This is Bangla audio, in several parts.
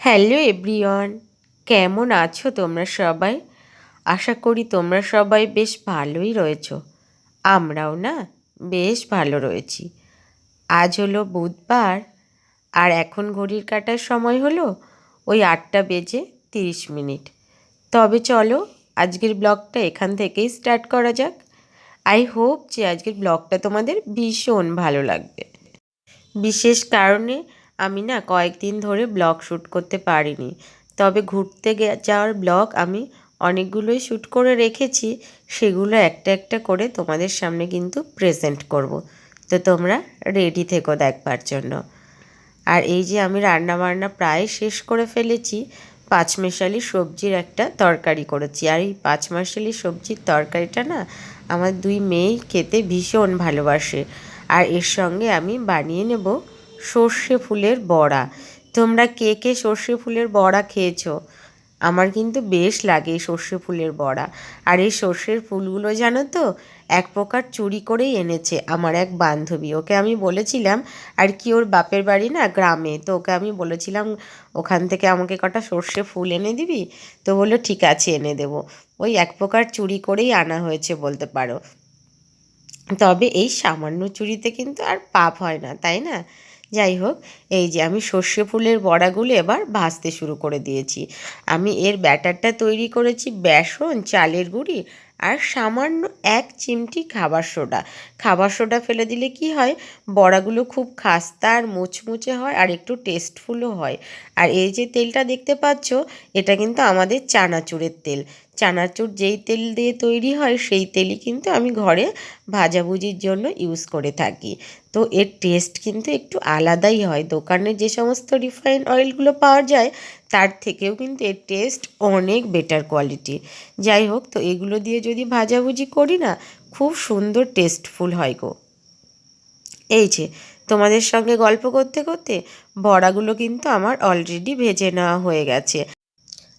হ্যালো এভরিওয়ান কেমন আছো তোমরা সবাই? আশা করি তোমরা সবাই বেশ ভালোই রয়েছো। আমরাও না বেশ ভালো রয়েছি। আজ হলো বুধবার, আর এখন ঘড়ির কাটার সময় হলো ওই আটটা বেজে তিরিশ মিনিট। তবে চলো আজকের ব্লগটা এখান থেকেই স্টার্ট করা যাক। আই হোপ যে আজকের ব্লগটা তোমাদের ভীষণ ভালো লাগবে। বিশেষ কারণে আমি না কয়েকদিন ধরে ব্লগ শ্যুট করতে পারিনি। তবে ঘুরতে যাওয়ার ব্লগ আমি অনেকগুলোই শ্যুট করে রেখেছি, সেগুলো একটা একটা করে তোমাদের সামনে কিন্তু প্রেজেন্ট করব। তো তোমরা রেডি থেকো দেখবার জন্য। আর এই যে আমি রান্না বান্না প্রায় শেষ করে ফেলেছি, পাঁচমেশালি সবজির একটা তরকারি করেছি। আর এই পাঁচমেশালি সবজির তরকারিটা না আমার দুই মেয়েই খেতে ভীষণ ভালোবাসে। আর এর সঙ্গে আমি বানিয়ে নেব সর্ষে ফুলের বড়া। তোমরা কে কে সর্ষে ফুলের বড়া খেয়েছো? আমার কিন্তু বেশ লাগে সর্ষে ফুলের বড়া। আর এই সর্ষের ফুলগুলো জানো তো, এক প্রকার চুরি করেই এনেছে আমার এক বান্ধবী। ওকে আমি বলেছিলাম, আর কি ওর বাপের বাড়ি না গ্রামে? তো ওকে আমি বলেছিলাম, ওখান থেকে আমাকে কটা সর্ষে ফুল এনে দিবি? তো বলল, ঠিক আছে, এনে দেবো। ওই এক প্রকার চুরি করেই আনা হয়েছে বলতে পারো। তবে এই সামান্য চুরিতে কিন্তু আর পাপ হয় না, তাই না? যাই হোক, এই যে আমি সর্ষে ফুলের বড়াগুলো এবার ভাজতে শুরু করে দিয়েছি। আমি এর ব্যাটারটা তৈরি করেছি বেসন, চালের গুঁড়ি আর সামান্য এক চিমটি খাবার সোডা। খাবার সোডা ফেলে দিলে কি হয়, বড়াগুলো খুব খাস্তা আর মুচমুচে হয় আর একটু টেস্টফুলও হয়। আর এই যে তেলটা দেখতে পাচ্ছ, এটা কিন্তু আমাদের চানাচুরের তেল। চানাচুর যেই তেল দিয়ে তৈরি হয়, সেই তেলই কিন্তু আমি ঘরে ভাজাভুজির জন্য ইউজ করে থাকি। তো এর টেস্ট কিন্তু একটু আলাদাই হয়। দোকানে যে সমস্ত রিফাইন অয়েলগুলো পাওয়া যায়, তার থেকেও কিন্তু এর টেস্ট অনেক বেটার কোয়ালিটি যাই হোক, তো এগুলো দিয়ে যদি ভাজাভুজি করি না, খুব সুন্দর টেস্টফুল হয় গো। এই যে, তোমাদের সঙ্গে গল্প করতে করতে বড়াগুলো কিন্তু আমার অলরেডি ভেজে নেওয়া হয়ে গেছে।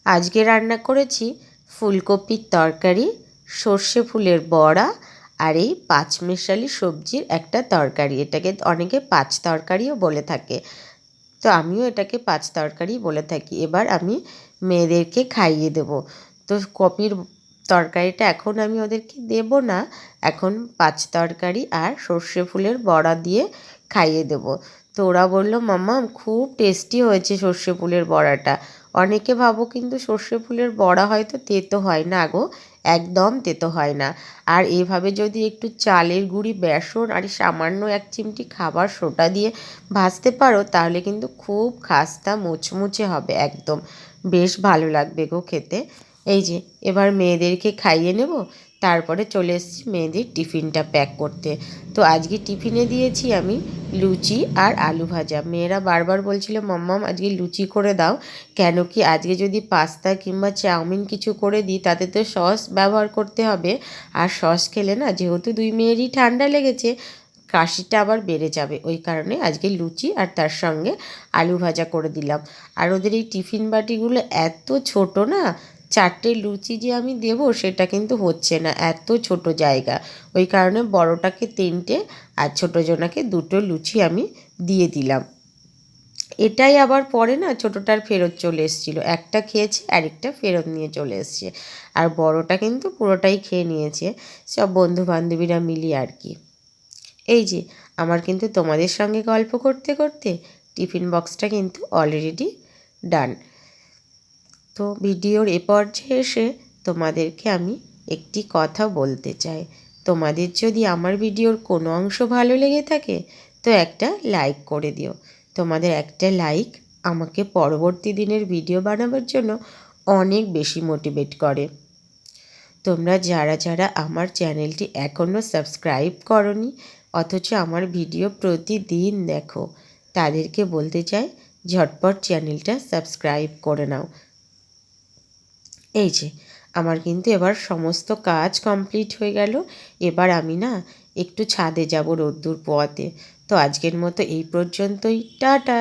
আজকে রান্না করেছি ফুলকপির তরকারি, সর্ষে ফুলের বড়া আর এই পাঁচমেশালি সবজির একটা তরকারি, এটাকে অনেকে পাঁচ তরকারিও বলে থাকে। তো আমিও এটাকে পাঁচ তরকারি বলে থাকি। এবার আমি মেয়েদেরকে খাইয়ে দেব। তো কপির তরকারিটা এখন আমি ওদেরকে দেব না, এখন পাঁচ তরকারি আর সর্ষে ফুলের বড়া দিয়ে খাইয়ে দেব। তো ওরা বলল, মাম্মা, খুব টেস্টি হয়েছে সর্ষে ফুলের বড়াটা। অনেকে ভাবো কিন্তু সর্ষে ফুলের বড়া হয়তো তেতো হয় না গো, একদম তেতো হয় না। আর এভাবে যদি একটু চালের গুঁড়ি, বেসন আর সামান্য এক চিমটি খাবার সোটা দিয়ে ভাজতে পারো, তাহলে কিন্তু খুব খাস্তা মুচমুচে হবে একদম। বেশ ভালো লাগবে গো খেতে। এই যে, এবার মেয়েদেরকে খাইয়ে নেব। তারপরে চলে এসেছি মেয়েদের টিফিনটা প্যাক করতে। তো আজকে টিফিনে দিয়েছি আমি লুচি আর আলু ভাজা। মেয়েরা বারবার বলছিল মাম্মাম আজকে লুচি করে দাও। কেন কি আজকে যদি পাস্তা কিংবা চাউমিন কিছু করে দিই, তাতে তো সস ব্যবহার করতে হবে। আর সস খেলে না, যেহেতু দুই মেয়েরই ঠান্ডা লেগেছে, কাশিটা আবার বেড়ে যাবে। ওই কারণে আজকে লুচি আর তার সঙ্গে আলু ভাজা করে দিলাম। আর ওদের এই টিফিন বাটিগুলো এত ছোট না চারটে লুচি যে আমি দেব, সেটা কিন্তু হচ্ছে না। এত ছোট জায়গা। ওই কারণে বড়টাকে তিনটে আর ছোটো জনাকে দুটো লুচি আমি দিয়ে দিলাম। এটাই আবার পরে না ছোটোটার ফেরত চলে এসেছিল। একটা খেয়েছে, আরেকটা ফেরত নিয়ে চলে এসছে। আর বড়টা কিন্তু পুরোটাই খেয়ে নিয়েছে। সব বন্ধু বান্ধবীরা মিলিয়ে আর কি। এই যে, আমার কিন্তু তোমাদের সঙ্গে গল্প করতে করতে টিফিন বক্সটা কিন্তু অলরেডি ডান তো ভিডিওর এ পর্যায়ে এসে তোমাদেরকে আমি একটি কথা বলতে চাই। তোমাদের যদি আমার ভিডিওর কোনো অংশ ভালো লেগে থাকে, তো একটা লাইক করে দিও। তোমাদের একটা লাইক আমাকে পরবর্তী দিনের ভিডিও বানাবার জন্য অনেক বেশি মোটিভেট করে। তোমরা যারা যারা আমার চ্যানেলটি এখনও সাবস্ক্রাইব করনি, অথচ আমার ভিডিও প্রতিদিন দেখো, তাদেরকে বলতে চাই, ঝটপট চ্যানেলটা সাবস্ক্রাইব করে নাও। এই যে, আমার কিন্তু এবার সমস্ত কাজ কমপ্লিট হয়ে গেল। এবার আমি না একটু ছাদে যাব রোদ্দুর পোয়াতে। তো আজকের মতো এই পর্যন্তই। টাটা!